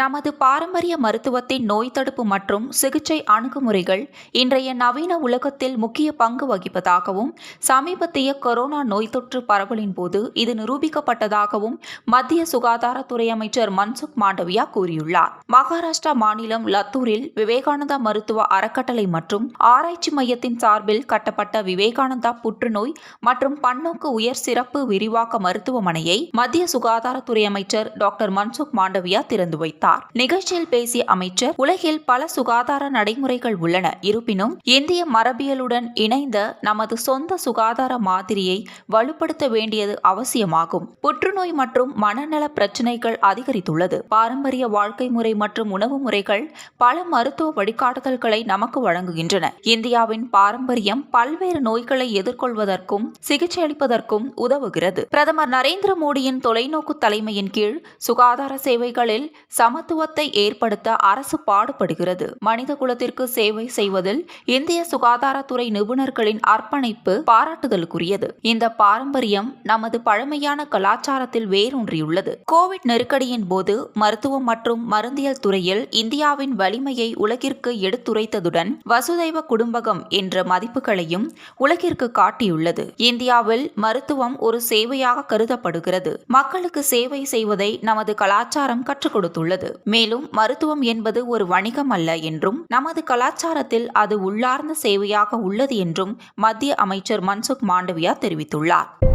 நமது பாரம்பரிய மருத்துவத்தின் நோய் தடுப்பு மற்றும் சிகிச்சை அணுகுமுறைகள் இன்றைய நவீன உலகத்தில் முக்கிய பங்கு வகிப்பதாகவும் சமீபத்திய கொரோனா நோய் தொற்று பரவலின் போது இது நிரூபிக்கப்பட்டதாகவும் மத்திய சுகாதாரத்துறை அமைச்சர் மன்சுக் மாண்டவியா கூறியுள்ளார். மகாராஷ்டிரா மாநிலம் லத்தூரில் விவேகானந்தா மருத்துவ அறக்கட்டளை மற்றும் ஆராய்ச்சி மையத்தின் சார்பில் கட்டப்பட்ட விவேகானந்தா புற்றுநோய் மற்றும் பன்னோக்கு உயர் சிறப்பு விரிவாக்க மருத்துவமனையை மத்திய சுகாதாரத்துறை அமைச்சர் டாக்டர் மன்சுக் மாண்டவியா திறந்து வைத்தார். நிகழ்ச்சியில் பேசிய அமைச்சர் உலகில் பல சுகாதார நடைமுறைகள் உள்ளன. இருப்பினும் இந்திய மரபியலுடன் இணைந்த நமது சொந்த சுகாதார மாதிரியை வலுப்படுத்த வேண்டியது அவசியமாகும். புற்றுநோய் மற்றும் மனநல பிரச்சினைகள் அதிகரித்துள்ளது. பாரம்பரிய வாழ்க்கை முறை மற்றும் உணவு முறைகள் பல மருத்துவ வழிகாட்டுதல்களை நமக்கு வழங்குகின்றன. இந்தியாவின் பாரம்பரியம் பல்வேறு நோய்களை எதிர்கொள்வதற்கும் சிகிச்சை அளிப்பதற்கும் உதவுகிறது. பிரதமர் நரேந்திர மோடியின் தொலைநோக்கு தலைமையின் கீழ் சுகாதார சேவைகளில் சமத்துவத்தை ஏற்படுத்த அரசு பாடுபடுகிறது. மனித குலத்திற்கு சேவை செய்வதில் இந்திய சுகாதாரத்துறை நிபுணர்களின் அர்ப்பணிப்பு பாராட்டுதலுக்குரியது. இந்த பாரம்பரியம் நமது பழமையான கலாச்சாரத்தில் வேரூன்றியுள்ளது. கோவிட் நெருக்கடியின் போது மருத்துவம் மற்றும் மருந்தியல் துறையில் இந்தியாவின் வலிமையை உலகிற்கு எடுத்துரைத்ததுடன் வசுதைவ குடும்பகம் என்ற மதிப்புகளையும் உலகிற்கு காட்டியுள்ளது. இந்தியாவில் மருத்துவம் ஒரு சேவையாக கருதப்படுகிறது. மக்களுக்கு சேவை செய்வதை நமது கலாச்சாரம் கற்றுக் கொடுத்துள்ளது. மேலும் மருத்துவம் என்பது ஒரு வணிகம் அல்ல என்றும் நமது கலாச்சாரத்தில் அது உள்ளார்ந்த சேவையாக உள்ளது என்றும் மத்திய அமைச்சர் மன்சுக் மாண்டவியா தெரிவித்துள்ளார்.